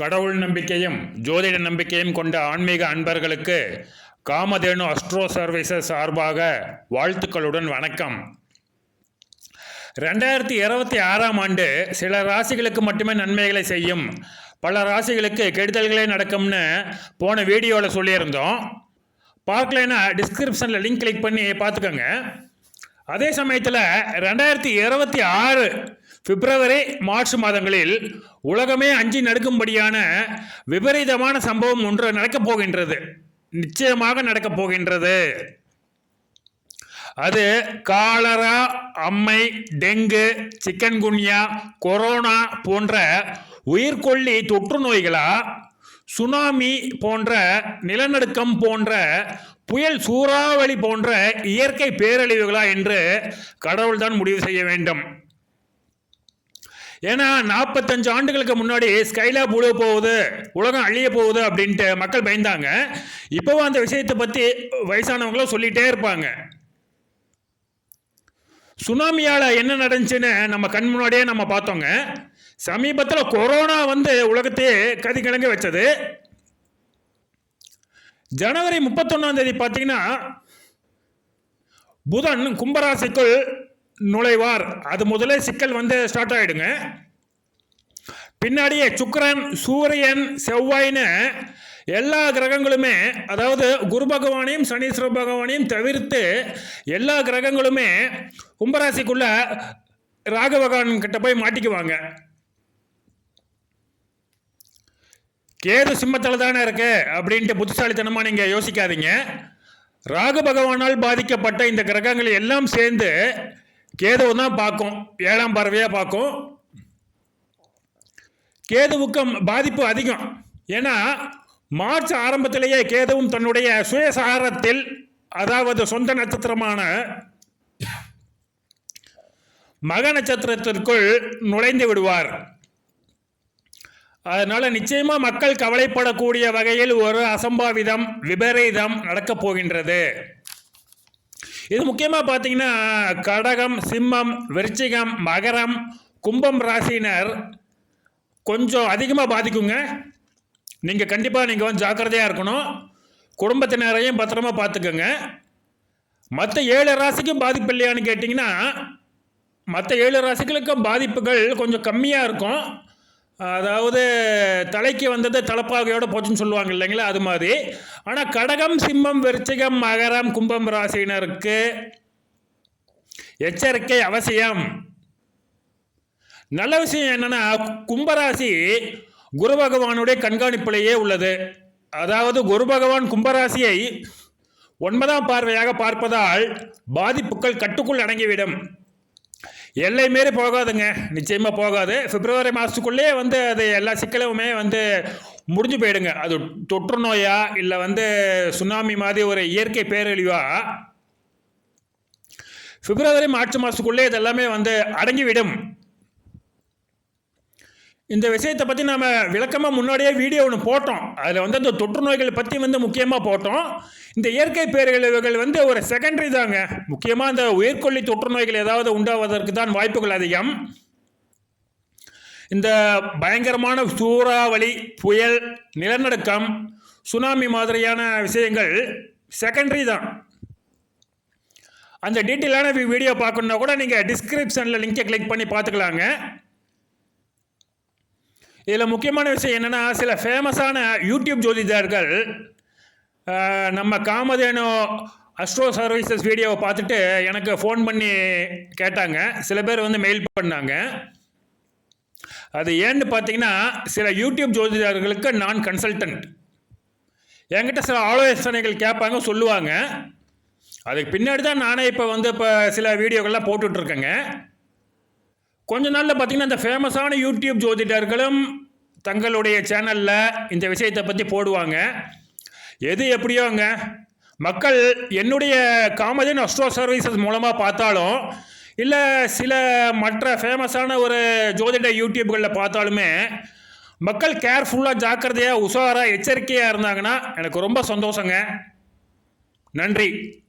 கடவுள் நம்பிக்கையும் ஜோதிட நம்பிக்கையும் கொண்ட ஆன்மீக அன்பர்களுக்கு காமதேனு அஸ்ட்ரோ சர்வீசஸ் சார்பாக வாழ்த்துக்களுடன் வணக்கம். ரெண்டாயிரத்தி இருபத்தி ஆறாம் ஆண்டு சில ராசிகளுக்கு மட்டுமே நன்மைகளை செய்யும் பல ராசிகளுக்கு கெடுதல்களே நடக்கும்னு போன வீடியோவில் சொல்லியிருந்தோம். பார்க்கலைன்னா டிஸ்கிரிப்ஷனில் லிங்க் கிளிக் பண்ணி பார்த்துக்கோங்க. அதே சமயத்தில் ரெண்டாயிரத்தி இருபத்தி ஆறு பிப்ரவரி மார்ச் மாதங்களில் உலகமே அஞ்சி நடுக்கும்படியான விபரீதமான சம்பவம் ஒன்று நடக்கப் போகின்றது. நிச்சயமாக நடக்கப் போகின்றது. அது காலரா அம்மை டெங்கு சிக்கன்குன்யா கொரோனா போன்ற உயிர்கொல்லி தொற்று நோய்களா சுனாமி போன்ற நிலநடுக்கம் போன்ற புயல் சூறாவளி போன்ற இயற்கை பேரழிவுகளா என்று கடவுள்தான் முடிவு செய்ய வேண்டும். ஏன்னா நாற்பத்தஞ்சு ஆண்டுகளுக்கு முன்னாடி ஸ்கைலாப் உழுவ போகுது உலகம் அழிய போகுது அப்படின்ட்டு மக்கள் பயந்தாங்க. இப்போவும் அந்த விஷயத்தை பற்றி வயசானவங்களும் சொல்லிகிட்டே இருப்பாங்க. சுனாமியால் என்ன நடந்துச்சுன்னு நம்ம கண் முன்னாடியே நம்ம பார்த்தோங்க. சமீபத்தில் கொரோனா வந்து உலகத்தையே கதி கிழங்க வச்சது. ஜனவரி முப்பத்தொன்னாம் தேதி பார்த்தீங்கன்னா புதன் கும்பராசிக்குள் நுழைவார். அது முதலே சிக்கல் வந்து ஸ்டார்ட் ஆகிடுங்க பின்னாடியே சுக்கரன் சூரியன் செவ்வாய்னு எல்லா கிரகங்களுமே அதாவது குரு பகவானையும் சனீஸ்வர பகவானையும் தவிர்த்து எல்லா கிரகங்களுமே கும்பராசிக்குள்ள ராகு பகவான் கிட்ட போய் மாட்டிக்குவாங்க. கேது சிம்மத்தில் தானே இருக்கு அப்படின்ட்டு புத்திசாலித்தனமாக நீங்கள் யோசிக்காதீங்க. ராகு பகவானால் பாதிக்கப்பட்ட இந்த கிரகங்கள் எல்லாம் சேர்ந்து கேதுவை தான் பார்க்கும். ஏழாம் பறவையாக பார்க்கும். கேதுவுக்கும் பாதிப்பு அதிகம். ஏன்னா மார்ச் ஆரம்பத்திலேயே கேதுவும் தன்னுடைய சுயசாரத்தில் அதாவது சொந்த நட்சத்திரமான மக நட்சத்திரத்திற்குள் நுழைந்து விடுவார். அதனால் நிச்சயமாக மக்கள் கவலைப்படக்கூடிய வகையில் ஒரு அசம்பாவிதம் விபரீதம் நடக்கப் போகின்றது. இது முக்கியமாக பார்த்தீங்கன்னா கடகம் சிம்மம் விருச்சிகம் மகரம் கும்பம் ராசினர் கொஞ்சம் அதிகமாக பாதிக்குங்க. நீங்கள் கண்டிப்பாக நீங்கள் வந்து ஜாக்கிரதையாக இருக்கணும். குடும்பத்தினரையும் பத்திரமா பார்த்துக்கோங்க. மற்ற ஏழு ராசிக்கும் பாதிப்பு இல்லையான்னு கேட்டிங்கன்னா மற்ற ஏழு ராசிகளுக்கும் பாதிப்புகள் கொஞ்சம் கம்மியாக இருக்கும். அதாவது தலைக்கு வந்தது தலைப்பாகையோடு போச்சுன்னு சொல்லுவாங்க இல்லைங்களா அது மாதிரி. ஆனால் கடகம் சிம்மம் விருச்சிகம் மகரம் கும்பம் ராசினருக்கு எச்சரிக்கை அவசியம். நல்ல விஷயம் என்னன்னா கும்பராசி குரு பகவானுடைய கண்காணிப்பிலேயே உள்ளது. அதாவது குரு பகவான் கும்பராசியை ஒன்பதாம் பார்வையாக பார்ப்பதால் பாதிப்புகள் கட்டுக்குள் அடங்கிவிடும். எல்லை மீறி போகாதுங்க. நிச்சயமாக போகாது. பிப்ரவரி மாதத்துக்குள்ளேயே வந்து அது எல்லா சிக்கலுமே வந்து முடிஞ்சு போயிடுங்க. அது தொற்று நோயா இல்லை வந்து சுனாமி மாதிரி ஒரு இயற்கை பேரழிவா? பிப்ரவரி மார்ச் மாதத்துக்குள்ளே இதெல்லாமே வந்து அடங்கிவிடும். இந்த விஷயத்தை பற்றி நம்ம விளக்கமாக முன்னாடியே வீடியோ ஒன்று போட்டோம். அதில் வந்து அந்த தொற்று நோய்கள் பற்றி வந்து முக்கியமாக போட்டோம். இந்த இயற்கை பேரழிவுகள் வந்து ஒரு செகண்டரி தாங்க. முக்கியமாக இந்த உயிர்கொல்லி தொற்று நோய்கள் ஏதாவது உண்டாவதற்கு தான் வாய்ப்புகள் அதிகம். இந்த பயங்கரமான சூறாவளி புயல் நிலநடுக்கம் சுனாமி மாதிரியான விஷயங்கள் செகண்டரி தான். அந்த டீட்டெயிலான வீடியோ பார்க்கணுன்னா கூட நீங்கள் டிஸ்கிரிப்ஷனில் லிங்கை கிளிக் பண்ணி பார்த்துக்கலாங்க. இதில் முக்கியமான விஷயம் என்னென்னா சில ஃபேமஸான யூடியூப் ஜோதிடர்கள் நம்ம காமதேனு அஸ்ட்ரோ சர்வீசஸ் வீடியோவை பார்த்துட்டு எனக்கு ஃபோன் பண்ணி கேட்டாங்க. சில பேர் வந்து மெயில் பண்ணாங்க. அது ஏன்னு பார்த்தீங்கன்னா சில யூடியூப் ஜோதிடர்களுக்கு நான் கன்சல்டன்ட் என்கிட்ட சில ஆலோசனைகள் கேட்பாங்க சொல்லுவாங்க. அதுக்கு பின்னாடி தான் நானே இப்போ வந்து இப்போ சில வீடியோக்கள்லாம் போட்டுட்ருக்கேங்க. கொஞ்ச நாளில் பார்த்தீங்கன்னா இந்த ஃபேமஸான யூடியூப் ஜோதிடர்களும் தங்களுடைய சேனலில் இந்த விஷயத்தை பற்றி போடுவாங்க. எது எப்படியோங்க? மக்கள் என்னுடைய காமதேன் அஸ்ட்ரோ சர்வீசஸ் மூலமாக பார்த்தாலும் இல்லை சில மற்ற ஃபேமஸான ஒரு ஜோதிட யூடியூப்களில் பார்த்தாலுமே மக்கள் கேர்ஃபுல்லாக ஜாக்கிரதையாக உஷாராக எச்சரிக்கையாக இருந்தாங்கன்னா எனக்கு ரொம்ப சந்தோஷங்க. நன்றி.